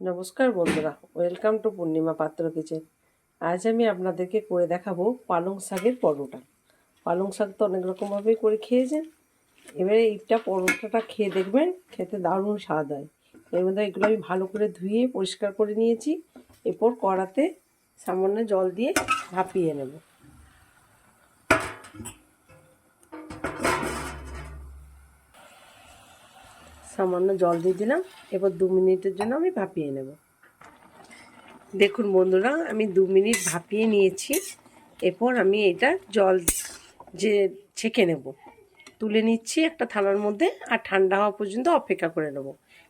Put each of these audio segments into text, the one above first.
নমস্কার বন্ধুরা, welcome to পূর্ণিমা পাত্র কিচেন। আজ আমি আপনাদেরকে করে দেখাবো পালং শাকের পরোটা। পালং শাক তো অনেক রকমভাবেই করে খেয়েছেন। এবারে এইটা পরোটাটা খেয়ে দেখবেন, খেতে দারুণ স্বাদ হয়। এর মধ্যে এগুলো আমি ভালো করে ধুয়ে পরিষ্কার করে নিয়েছি। এরপর কড়াতে সামান্য জল দিয়ে ভাপিয়ে নেব। সামান্য জল দিয়ে দিলাম। এবার দু মিনিটের জন্য আমি ভাপিয়ে নেব। দেখুন বন্ধুরা, আমি দু মিনিট ভাপিয়ে নিয়েছি। এরপর আমি এটা জল যে ছেঁকে নেব, তুলে নিচ্ছি একটা থালার মধ্যে আর ঠান্ডা হওয়া পর্যন্ত অপেক্ষা করে নেব।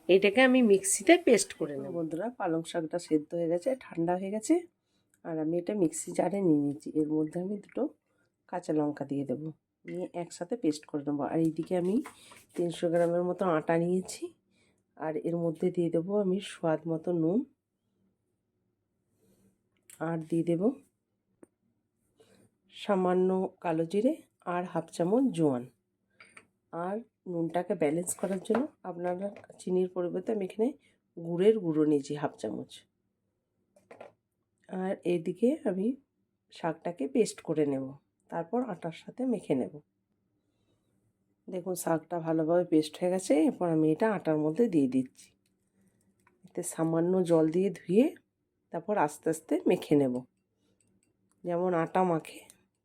এইটাকে আমি মিক্সিতে পেস্ট করে নেব। বন্ধুরা, পালং শাকটা সেদ্ধ হয়ে গেছে, ঠান্ডা হয়ে গেছে। আর আমি এটা মিক্সি জারে নিয়ে নিয়েছি এর মধ্যে আমি দুটো কাঁচা লঙ্কা দিয়ে দেবো। নিয়ে একসাথে পেস্ট করে নেব। আর এইদিকে আমি তিনশো গ্রামের মতো আটা নিয়েছি। আর এর মধ্যে দিয়ে দেবো আমি স্বাদ মতো নুন। আর দিয়ে দেব সামান্য কালো জিরে আর হাফ চামচ জোয়ান। আর নুনটাকে ব্যালেন্স করার জন্য আপনারা চিনির পরিবর্তে আমি এখানে গুড়ের গুঁড়ো নিয়েছি হাফ চামচ। আর এদিকে আমি শাকটাকে পেস্ট করে নেব। তারপর আটার সাথে মেখে নেব। দেখুন, শাকটা ভালোভাবে পেস্ট হয়ে গেছে। এরপর আমি এটা আটার মধ্যে দিয়ে দিচ্ছি। এতে সামান্য জল দিয়ে ধুয়ে তারপর আস্তে আস্তে মেখে নেব। যেমন আটা মাখে,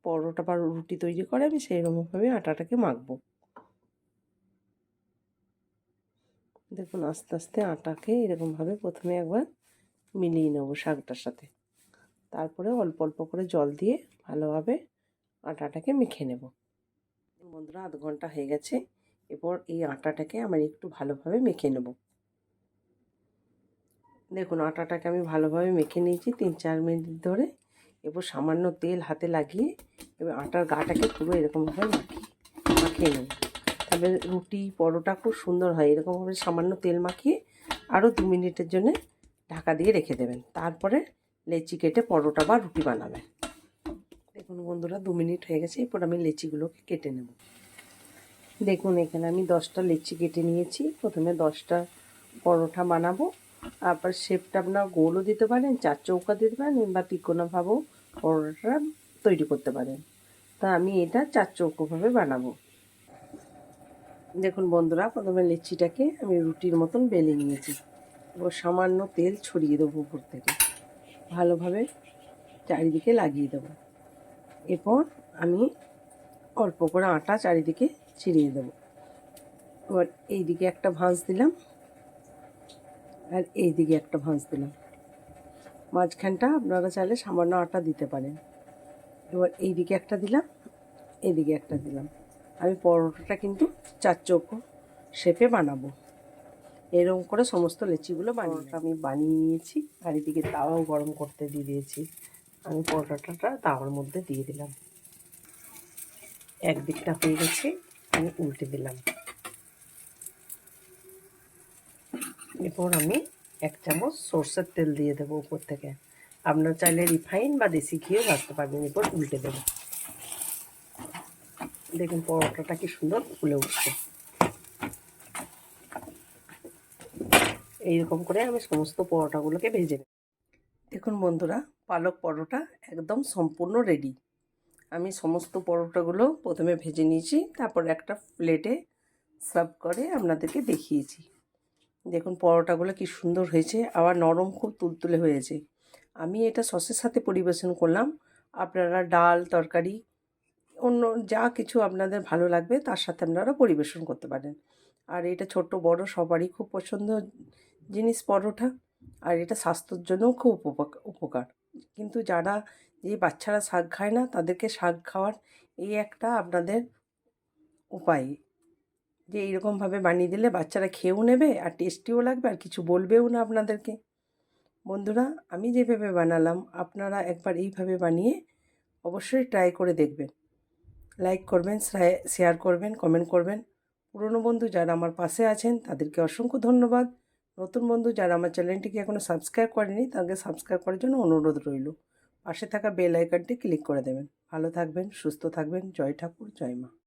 পরোটা বা রুটি তৈরি করে, আমি সেই রকমভাবে আটাটাকে মাখবো। দেখুন, আস্তে আস্তে আটাকে এরকমভাবে প্রথমে একবার মিলিয়ে নেব শাকটার সাথে। তারপরে অল্প অল্প করে জল দিয়ে ভালোভাবে আটাটাকে মেখে নেব। বন্ধুরা, আধ ঘণ্টা হয়ে গেছে। এরপর এই আটাটাকে আমার একটু ভালোভাবে মেখে নেব। দেখুন, আটাটাকে আমি ভালোভাবে মেখে নিয়েছি তিন চার মিনিট ধরে। এরপর সামান্য তেল হাতে লাগিয়ে এবার আটার গাটাকে পুরো এরকমভাবে মাখি, মাখিয়ে নেব। তবে রুটি, পরোটা খুব সুন্দর হয়। এরকমভাবে সামান্য তেল মাখিয়ে আরও দু মিনিটের জন্য ঢাকা দিয়ে রেখে দেবেন। তারপরে লেচি কেটে পরোটা বা রুটি বানাবেন। দেখুন বন্ধুরা, দু মিনিট হয়ে গেছে, এরপর আমি লেচিগুলোকে কেটে নেব। দেখুন, এখানে আমি দশটা লেচি কেটে নিয়েছি। প্রথমে দশটা পরোটা বানাবো আবার শেপটা আপনার গোলও দিতে পারেন, চার চৌকা দিতে পারেন বা তিকোনাভাবেও পরোটাটা তৈরি করতে পারেন। তা আমি এটা চার চৌকোভাবে বানাবো। দেখুন বন্ধুরা, প্রথমে লিচিটাকে আমি রুটির মতন বেলে নিয়েছি। এবার সামান্য তেল ছড়িয়ে দেবো উপর থেকে। ভালোভাবে চারিদিকে লাগিয়ে দেবো। এরপর আমি অল্প করে আটা চারিদিকে ছিড়িয়ে দেবো। এবার এইদিকে একটা ভাঁজ দিলাম আর এইদিকে একটা ভাঁজ দিলাম। মাঝখানটা আপনারা চাইলে সামান্য আটা দিতে পারেন। এবার এইদিকে একটা দিলাম এইদিকে একটা দিলাম। আমি পরোটাটা কিন্তু চার চৌকো শেপে বানাবো। এরকম করে সমস্ত লেচিগুলো বানিয়ে আমি বানিয়ে নিয়েছি, আর এদিকে তাওয়াও গরম করতে দিয়ে দিয়েছি। আমি পরোটাটা তাওয়ার মধ্যে দিয়ে দিলাম। একদিকটা হয়ে গেছে, আমি উল্টে দিলাম। এরপর আমি এক চামচ সর্ষের তেল দিয়ে দেবো উপর থেকে। আপনার চাইলে রিফাইন বা দেশি ঘিও ভাজতে পারবেন, এরপর উল্টে দেবো। দেখুন পরোটাটা কি সুন্দর ফুলে উঠছে। এইরকম করে আমি সমস্ত পরোটাগুলোকে ভেজে নেব। দেখুন বন্ধুরা, পালক পরোটা একদম সম্পূর্ণ রেডি আমি সমস্ত পরোটাগুলো প্রথমে ভেজে নিয়েছি, তারপর একটা প্লেটে সার্ভ করে আপনাদেরকে দেখিয়েছি। দেখুন পরোটাগুলো কি সুন্দর হয়েছে, আবার নরম খুব তুলতুলে হয়েছে। আমি এটা সসের সাথে পরিবেশন করলাম, আপনারা ডাল, তরকারি, অন্য যা কিছু আপনাদের ভালো লাগবে তার সাথে আপনারা পরিবেশন করতে পারেন। আর এটা ছোট, বড়, সবারই খুব পছন্দ জিনিস পরোটা। আর এটা স্বাস্থ্যর জন্যও খুব উপকার কিন্তু যারা যে বাচ্চারা শাক খায় না, তাদেরকে শাক খাওয়ার এই একটা আপনাদের উপায়। যে এইরকমভাবে বানিয়ে দিলে বাচ্চারা খেয়েও নেবে, আর টেস্টিও লাগবে, আর কিছু বলবেও না আপনাদেরকে। বন্ধুরা, আমি যেভাবে বানালাম, আপনারা একবার এইভাবে বানিয়ে অবশ্যই ট্রাই করে দেখবেন। লাইক করবেন শেয়ার করবেন কমেন্ট করবেন। পুরনো বন্ধু যারা আমার পাশে আছেন, তাদেরকে অসংখ্য ধন্যবাদ। নতুন বন্ধু যারা আমার চ্যানেলটিকে এখনও সাবস্ক্রাইব করেনি তাকে সাবস্ক্রাইব করার জন্য অনুরোধ রইল। পাশে থাকা বেল আইকনটি ক্লিক করে দেবেন। ভালো থাকবেন, সুস্থ থাকবেন। জয় ঠাকুর, জয় মা।